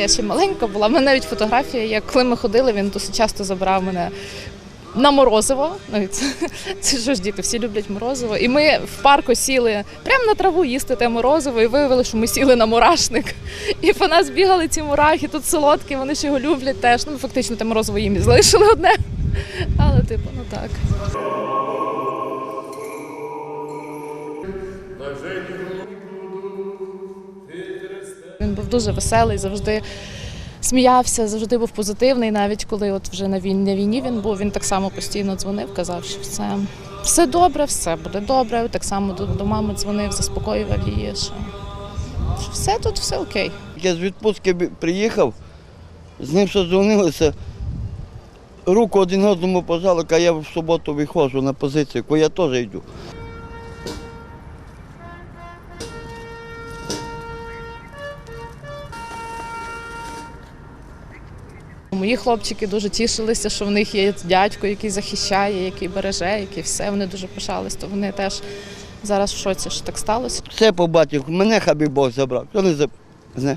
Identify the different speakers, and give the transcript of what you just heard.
Speaker 1: Я ще маленька була. У мене навіть фотографія, як коли ми ходили, він досить часто забрав мене на морозиво. Ну, це, це що ж діти, всі люблять морозиво. І ми в парку сіли прямо на траву їсти те морозиво, і виявили, що ми сіли на мурашник. І по нас бігали ці мурахи, тут солодкі, вони ж його люблять теж. Ну, фактично, те морозиво їм і залишили одне. Але, типу, ну так. Він був дуже веселий, завжди сміявся, завжди був позитивний. Навіть коли от вже на війні, він був, він так само постійно дзвонив, казав, що все, все добре, все буде добре. Так само до, до мами дзвонив, заспокоював її, що, все тут, все окей.
Speaker 2: Я з відпустки приїхав, з ним созвонилися. Руку один одному пожали, а я в суботу виходжу на позицію, бо я теж йду.
Speaker 1: Мої хлопчики дуже тішилися, що в них є дядько, який захищає, який береже, який все. Вони дуже пишались, то вони теж зараз в шоці, що так сталося.
Speaker 2: Все побачив, мене хабі Бог забрав. хто не забрав.